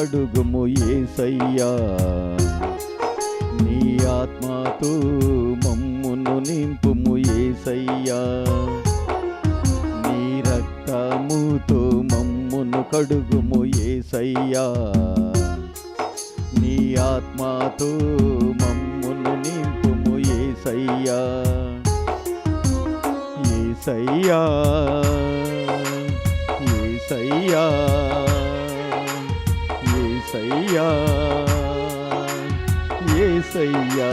మమ్మును కడుగుము ఏసయ్యా. నీ ఆత్మతో మమ్మును నింపుము ఏసయ్యా. నీ రక్తముతో మమ్మును కడుగుము ఏసయ్యా. నీ ఆత్మతో మమ్మును నింపుము ఏసయ్యా. ఏసయ్యా ఏసయ్యా. ఏసయ్యా ఏసయ్యా.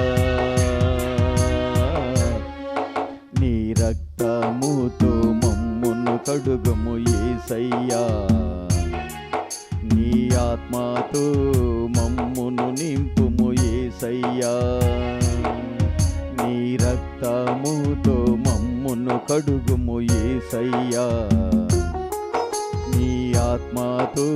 నీ రక్తముతో మమ్మును కడుగము ఏసయ్యా. నీ ఆత్మతో మమ్మును నింపుము ఏసయ్యా. నీ రక్తముతో మమ్మును కడుగుము ఏసయ్యా. నీ ఆత్మతో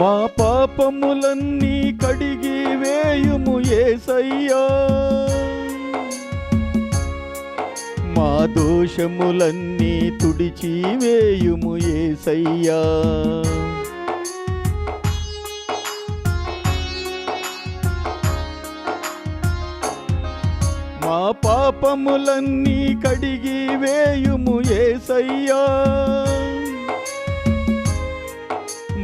మా పాపములన్నీ కడిగి వేయుము ఏసయ్యా. మా దోషములన్నీ తుడిచి వేయుము ఏసయ్యా. మా పాపములన్నీ కడిగి వేయుము ఏసయ్యా.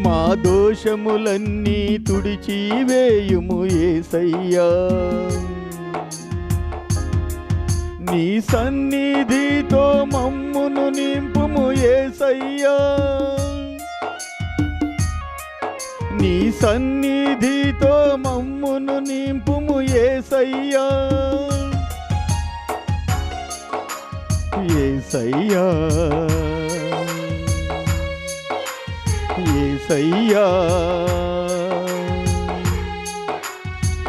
మా దోషములన్నీ తుడిచి వేయుము ఏసయ్యా. నీ సన్నిధితో మమ్మును నింపుము ఏసయ్యా. నీ సన్నిధితో మమ్మును నింపుము ఏసయ్యా. ఏసయ్యా. ఏసయ్యా.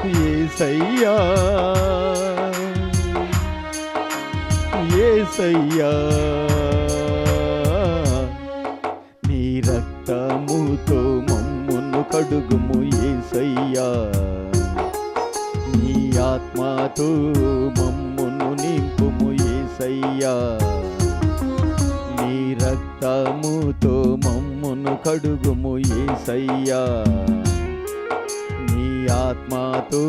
ఏసయ్యా. ఏసయ్యా. నీ రక్తముతో మమ్మును కడుగుము ఏసయ్యా. నీ ఆత్మతో మమ్మును నింపుము ఏసయ్యా. నీ రక్తముతో మమ్ము నన్ను కడుగుము ఏసయ్యా. నీ ఆత్మతో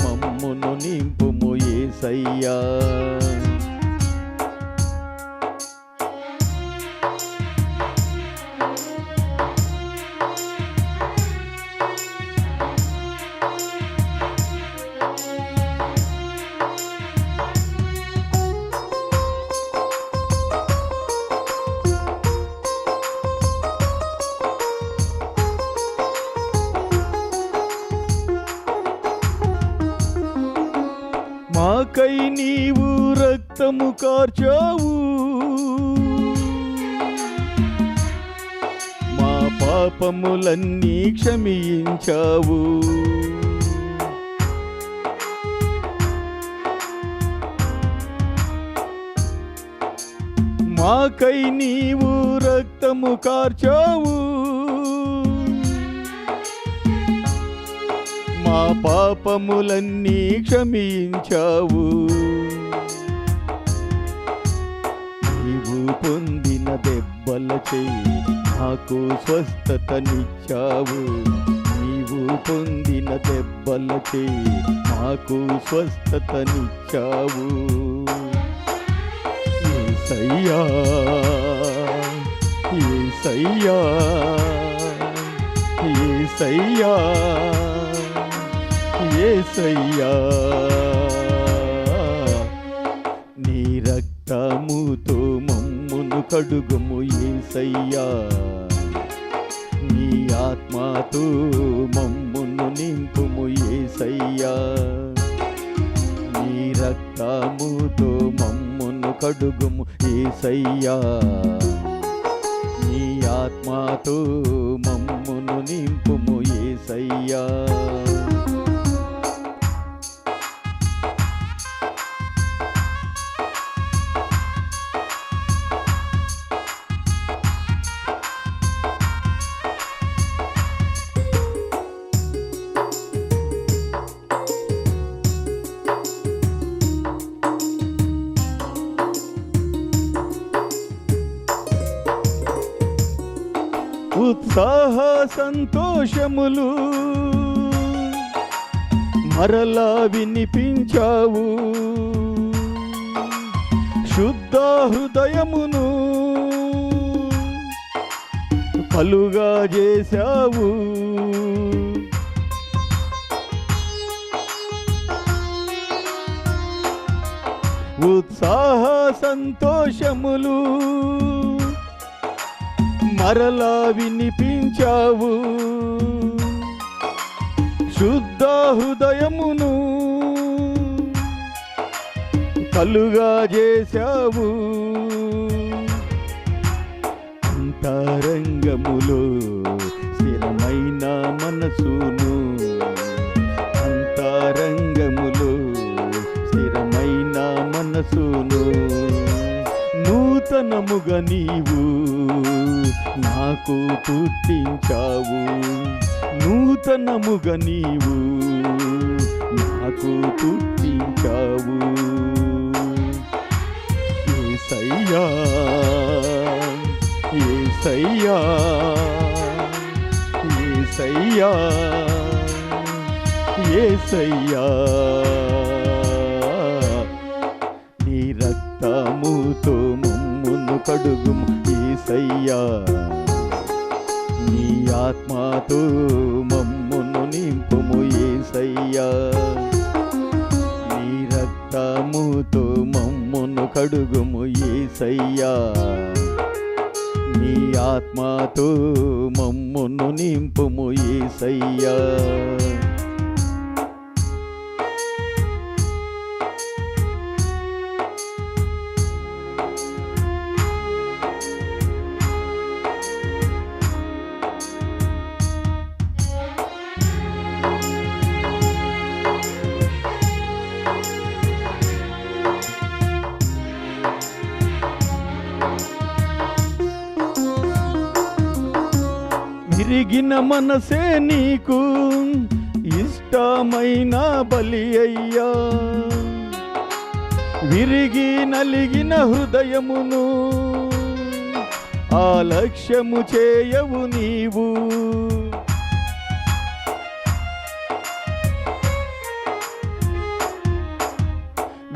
మమ్మును నింపుము ఏసయ్యా. రక్తము కార్చావు. మా పాపములన్నీ క్షమించావు. మాకై నీవు రక్తము కార్చావు. మా పాపములన్నీ క్షమించావు. నీవు పొందిన దెబ్బల చేయి నాకు స్వస్థతనిచ్చావు. నీవు పొందిన దెబ్బల చేయి నాకు స్వస్థతనిచ్చావు. ఏసయ్యా ఏసయ్యా ఏసయ్యా ఏసయ్యా. కడుగుము ఏసయ్యా. నీ ఆత్మతో మమ్మును నింపుము ఏసయ్యా. నీ రక్తముతో మమ్మును కడుగుము ఏసయ్యా. నీ ఆత్మతో మమ్మును నింపుము ఉత్సాహ సంతోషములు మరలా వినిపించావు. శుద్ధ హృదయమును పలుగా చేశావు. ఉత్సాహ సంతోషములు మరలా వినిపించావు. శుద్ధ హృదయమును కలుగా చేశావు. అంతరంగములో స్థిరమైన మనసును అంతరంగములో స్థిరమైన మనసును నూతనముగా నీవు నాకు పుట్టించావు. నూతనముగా నీవు నాకు పుట్టించావు. ఏసయ్యా ఏసయ్యా ఏసయ్యా ఏసయ్యా. నీ రక్తముతో మమ్మును కడుగుము ఏసయ్యా. నీ ఆత్మతో మమ్మును నింపుము ఏసయ్యా. నీ రక్తముతో మమ్మును కడుగుము ఏసయ్యా. నీ ఆత్మతో మమ్మును నింపుము ఏసయ్యా. విరిగిన మనసే నీకు ఇష్టమైన బలి అయ్యా. విరిగి నలిగిన హృదయమును ఆలక్ష్యము చేయవు నీవు.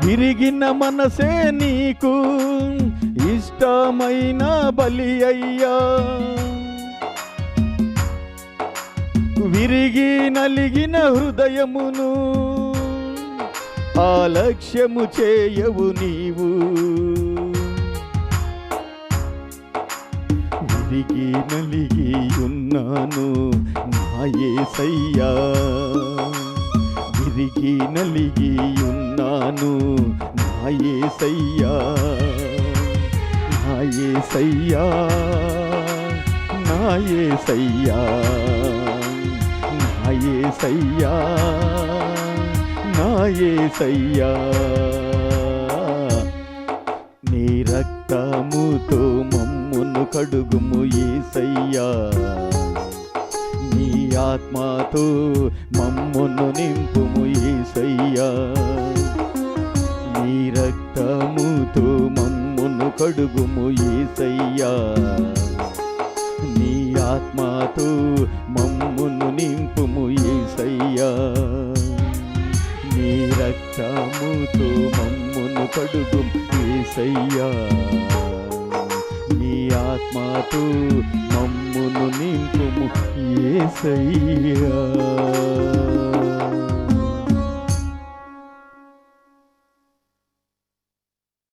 విరిగిన మనసే నీకు ఇష్టమైన బలి అయ్యా. విరిగి నలిగిన హృదయమును ఆలక్ష్యము చేయవు నీవు. విరిగి నలిగి ఉన్నాను నాయసయ్యా విరిగి నలిగి ఉన్నాను నాయే సయ్యా నాయే సయ్యా నాయసయ్యా నీ రక్తముతో మమ్మును కడుగుము ఏసయ్యా నీ ఆత్మతో మమ్మును నింపుము ఏసయ్యా నీ రక్తముతో మమ్మును కడుగుము ఏసయ్యా నీ ఆత్మతో మమ్మును నింపుము ఏసయ్యా. నీ రక్తముతో మమ్మును కడుగు ఏసయ్యా. నీ ఆత్మతో మమ్మును నింపుము ఏసయ్యా.